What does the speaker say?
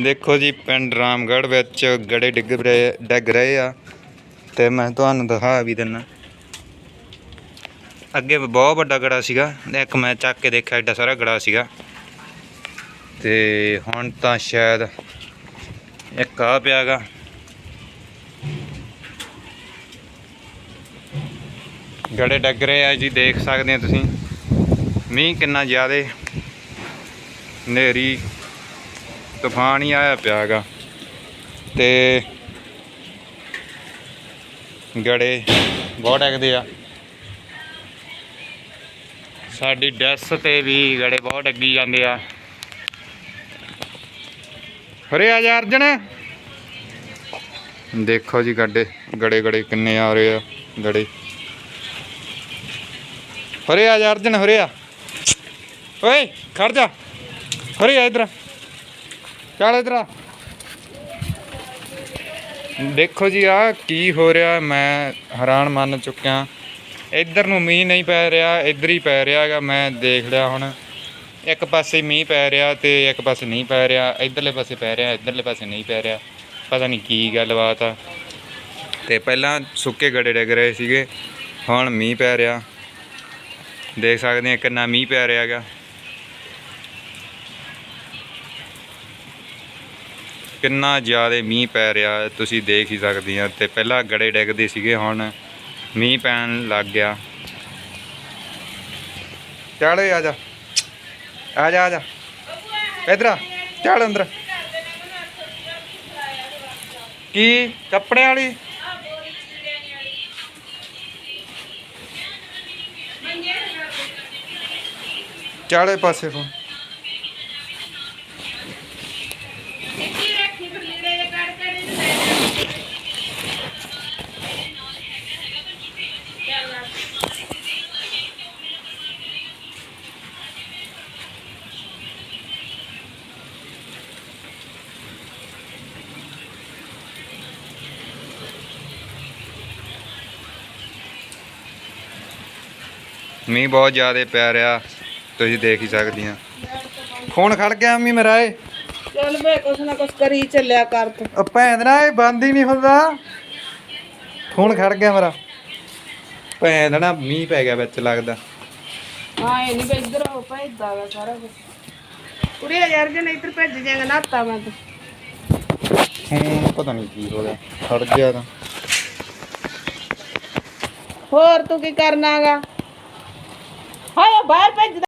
ਦੇਖੋ ਜੀ, ਪਿੰਡ ਰਾਮਗੜ੍ਹ ਵਿੱਚ ਗੜੇ ਡਿੱਗ ਰਹੇ ਡਿੱਗ ਰਹੇ ਆ। ਤੇ ਮੈਂ ਤੁਹਾਨੂੰ ਦਿਖਾ ਵੀ ਦਿੰਨਾ। ਅੱਗੇ ਬਹੁਤ ਵੱਡਾ ਗੜਾ ਸੀਗਾ ਇੱਕ ਮੈਂ ਚੱਕ ਕੇ ਦੇਖਿਆ, ਐਡਾ ਸਾਰਾ ਗੜਾ ਸੀਗਾ। ਤੇ ਹੁਣ ਤਾਂ ਸ਼ਾਇਦ ਇੱਕ ਆ ਪਿਆਗਾ। ਗੜੇ ਡੱਗ ਰਹੇ ਆ ਜੀ, ਦੇਖ ਸਕਦੇ ਆ ਤੁਸੀਂ। ਮੀਂਹ ਕਿੰਨਾ ਜ਼ਿਆਦਾ, ਹਨੇਰੀ ਤੂਫਾਨ ਹੀ ਆਇਆ ਪਿਆ ਹੈਗਾ ਤੇ ਗੜੇ ਬਹੁਤ ਡਿੱਗਦੇ ਆ। ਸਾਡੀ ਡੈਸ ਤੇ ਵੀ ਗੜੇ ਬਹੁਤ ਡੱਗੀ ਜਾਂਦੇ ਆ। ਹਰੇ ਆ ਜਾ ਅਰਜਨ। ਦੇਖੋ ਜੀ ਗੱਡੇ ਗੜੇ ਗੜੇ ਕਿੰਨੇ ਆ ਰਹੇ ਆ ਗੜੇ। ਹਰੇ ਆ ਜਾ ਅਰਜਨ, ਹਰੇ ਆ। ਓਏ, ਖੜ ਜਾ। ਹਰੇ ਆ ਇਧਰ। ਚੱਲ ਇਧਰ ਆ। ਦੇਖੋ ਜੀ ਆ ਕੀ ਹੋ ਰਿਹਾ, ਮੈਂ ਹੈਰਾਨ ਮੰਨ ਚੁੱਕਿਆ। ਇੱਧਰ ਨੂੰ ਮੀਂਹ ਨਹੀਂ ਪੈ ਰਿਹਾ, ਇੱਧਰ ਹੀ ਪੈ ਰਿਹਾ ਹੈਗਾ, ਮੈਂ ਦੇਖ ਲਿਆ ਹੁਣ। ਇੱਕ ਪਾਸੇ ਮੀਂਹ ਪੈ ਰਿਹਾ ਤੇ ਇੱਕ ਪਾਸੇ ਨਹੀਂ ਪੈ ਰਿਹਾ, ਇੱਧਰਲੇ ਪਾਸੇ ਪੈ ਰਿਹਾ, ਇੱਧਰਲੇ ਪਾਸੇ ਨਹੀਂ ਪੈ ਰਿਹਾ, ਪਤਾ ਨਹੀਂ ਕੀ ਗੱਲਬਾਤ ਆ। ਤੇ ਪਹਿਲਾਂ ਸੁੱਕੇ ਗੜੇ ਡਿੱਗ ਰਹੇ ਸੀਗੇ, ਹੁਣ ਮੀਂਹ ਪੈ ਰਿਹਾ। ਦੇਖ ਸਕਦੇ ਆ ਕਿੰਨਾ ਮੀਂਹ ਪੈ ਰਿਹਾ ਹੈਗਾ। ਕਿੰਨਾ ਜ਼ਿਆਦਾ ਮੀਂਹ ਪੈ ਰਿਹਾ ਤੁਸੀਂ ਦੇਖ ਹੀ ਸਕਦੇ ਆ ਤੇ ਪਹਿਲਾਂ ਗੜੇ ਡਿੱਗਦੇ ਸੀਗੇ, ਹੁਣ ਮੀਂਹ ਪੈਣ ਲੱਗ ਗਿਆ। ਚੱਲ ਆ ਜਾ। ਆ ਜਾ ਆ ਜਾ। ਇਧਰ ਆ ਚੱਲ ਅੰਦਰ। ਕੀ? ਕੱਪੜੇ ਵਾਲੀ? ਚਾਲੇ ਪਾਸੇ ਫੋਨ। ਮੀਂਹ ਬਹੁਤ ਜ਼ਿਆਦਾ ਪੈ ਰਿਹਾ ਤੁਸੀਂ ਦੇਖ ਹੀ ਸਕਦੀਆਂ ਫੋਨ ਖੜ ਗਿਆ ਮੰਮੀ ਮੇਰਾ ਏ ਚੱਲ ਵੇ ਕੁਛ ਨਾ ਕੁਛ ਕਰੀ ਚੱਲਿਆ ਕਰ ਤੂੰ। ਉਹ ਭੈਣ ਦਾ ਇਹ ਬੰਦ ਹੀ ਨਹੀਂ ਹੁੰਦਾ। ਫੋਨ ਖੜ ਗਿਆ ਮੇਰਾ। ਭੈਣ ਦਾ ਨਾ ਮੀਂਹ ਪੈ ਗਿਆ ਵਿੱਚ ਲੱਗਦਾ। ਹਾਂ ਇਹ ਨਹੀਂ ਇੱਧਰ ਹੋ ਭੇਜਦਾ ਵਾ ਸਾਰਾ ਕੁਝ ਕੁੜੀ ਯਾਰ ਜਨ ਇੱਧਰ ਭੇਜ ਜਾਏਗਾ ਨਾਤਾ ਮੈਂ ਤੇ। ਫੋਨ ਪਤਾ ਨਹੀਂ ਕੀ ਹੋ ਗਿਆ ਖੜ ਗਿਆ ਤਾਂ। ਹੋਰ ਤੂੰ ਕੀ ਕਰਨਾਗਾ ਹਾਏ ਬਾਹਰ ਭੇਜ